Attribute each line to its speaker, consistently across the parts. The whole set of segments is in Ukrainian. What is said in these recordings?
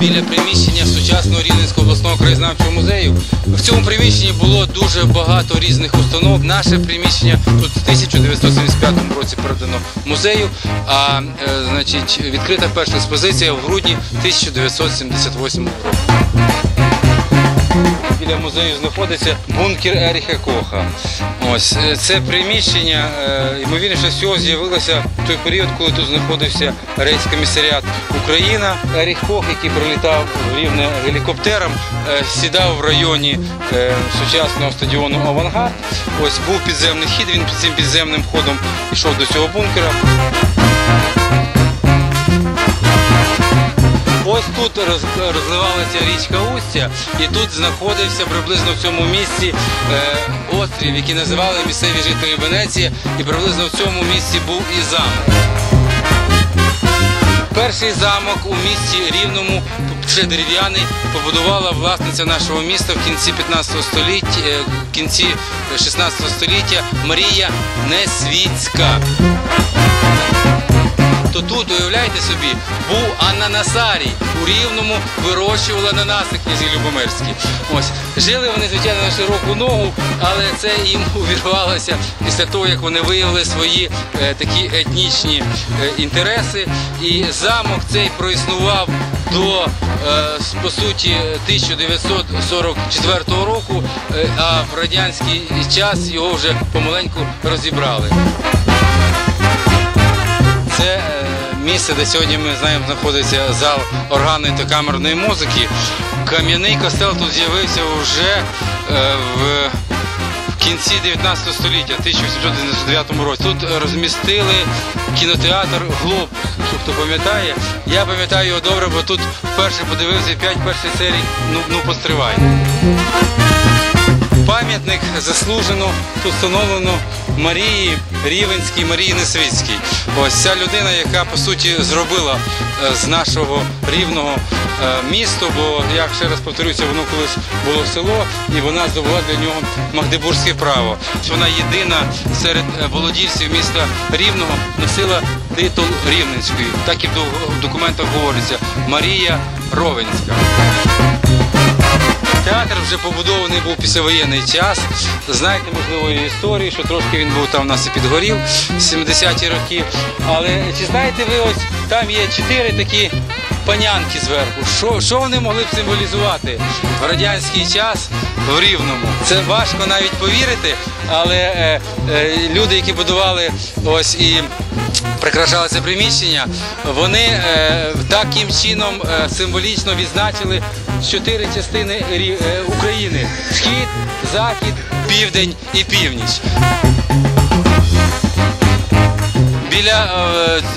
Speaker 1: біля приміщення сучасного Рівненського обласного краєзнавчого музею. В цьому приміщенні було дуже багато різних установ. Наше приміщення тут в 1975 році передано музею, а е, значить, відкрита перша експозиція в грудні 1978 року. Біля музею знаходиться бункер Еріха Коха. Ось е, це приміщення, е, ймовірніше всього, з'явилося в той період, коли тут знаходився рейськомісаріат Україна. Еріх Кох, який прилітав в рівне гелікоптером, е, сідав в районі сучасного стадіону Авангард. Ось був підземний хід. Він під цим підземним ходом йшов до цього бункера. Ось тут розливалася річка Устя, і тут знаходився приблизно в цьому місці е, острів, який називали місцеві жителі Венеції, і приблизно в цьому місці був і замок. Перший замок у місті Рівному, ще дерев'яний, побудувала власниця нашого міста в кінці 15 століття, е, в кінці 16 століття Марія Несвітська то тут, уявляєте собі, був ананасарій. У Рівному вирощували ананаси князі Любомирські. Ось. Жили вони, звичайно, на широку ногу, але це їм увірвалося після того, як вони виявили свої е, такі етнічні е, інтереси. І замок цей проіснував до, е, по суті, 1944 року, е, а в радянський час його вже помаленьку розібрали. Місце, де сьогодні ми знаємо, знаходиться зал органної та камерної музики. Кам'яний костел тут з'явився вже е, в, кінці 19 століття, 1899 році. Тут розмістили кінотеатр Глобус. Хто пам'ятає, я пам'ятаю його добре, бо тут вперше подивився 5 перших серій. Ну, ну постривай. Пам'ятник заслужено тут Марії Рівенській, Марії Несвітській. Ось ця людина, яка по суті зробила е, з нашого рівного е, місто, бо я ще раз повторюся, воно колись було село, і вона здобула для нього магдебурзьке право. Вона єдина серед е, володільців міста Рівного носила титул Рівненської. Так і в документах говориться Марія Ровенська. Вже побудований був післявоєнний час. Знаєте, можливо, і історії, що трошки він був там у нас і підгорів в 70-ті роки. Але чи знаєте ви, ось там є чотири такі панянки зверху. Що, що вони могли б символізувати в радянський час в Рівному? Це важко навіть повірити, але е, е, люди, які будували ось і прикрашали це приміщення, вони е, таким чином е, символічно відзначили чотири частини е, України: схід, захід, південь і північ. Біля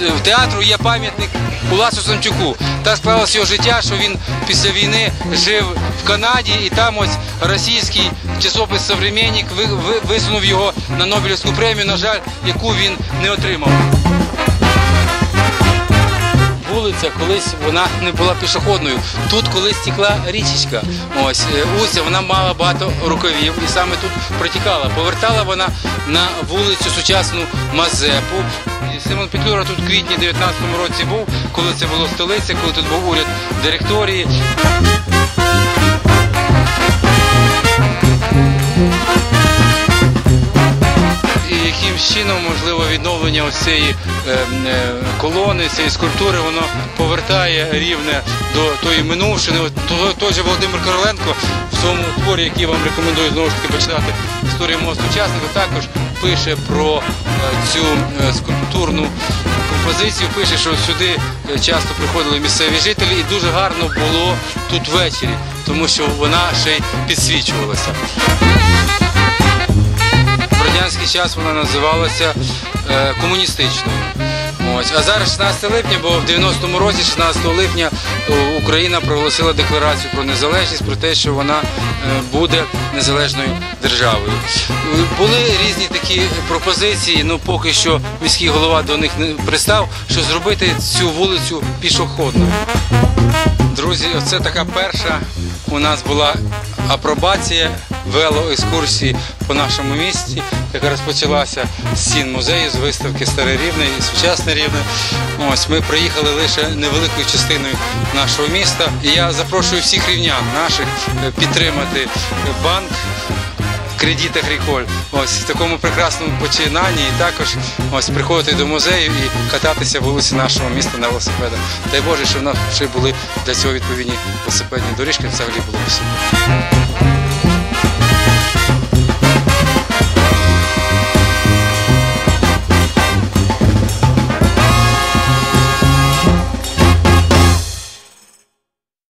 Speaker 1: е, театру є пам'ятник Уласу Самчуку. Так склалося його життя, що він після війни жив в Канаді, і там ось російський часопис «Современник» ви- ви- висунув його на Нобелівську премію, на жаль, яку він не отримав. Вулиця колись вона не була пішохідною. Тут колись стекла річечка. Ось е, Уся, вона мала багато рукавів і саме тут протікала. Повертала вона на вулицю сучасну Мазепу. Симон Петлюра тут в квітні 19-му році був, коли це було столиця, коли тут був уряд директорії. Чином, можливо, відновлення ось цієї е, е, колони, цієї скульптури, воно повертає рівне до тої минувшини. Той, же Володимир Короленко в своєму творі, який вам рекомендую знову ж таки почитати історію мого сучасника, також пише про е, цю скульптурну композицію. Пише, що сюди часто приходили місцеві жителі, і дуже гарно було тут ввечері, тому що вона ще й підсвічувалася. Радянський час вона називалася е, комуністичною. Ось. А зараз 16 липня, бо в 90-му році, 16 липня, Україна проголосила декларацію про незалежність, про те, що вона е, буде незалежною державою. Е, Були різні такі пропозиції, ну поки що міський голова до них не пристав, що зробити цю вулицю пішохідною. Друзі, це така перша у нас була апробація велоекскурсії по нашому місті. яка розпочалася з стін музею, з виставки Старе Рівне і сучасне Рівне. Ось ми приїхали лише невеликою частиною нашого міста. І я запрошую всіх рівнян наших е, підтримати банк. Кредит Агріколь. Ось в такому прекрасному починанні і також ось приходити до музею і кататися вулиці нашого міста на велосипедах. Дай Боже, щоб в нас ще були для цього відповідні велосипедні доріжки, взагалі було б супер.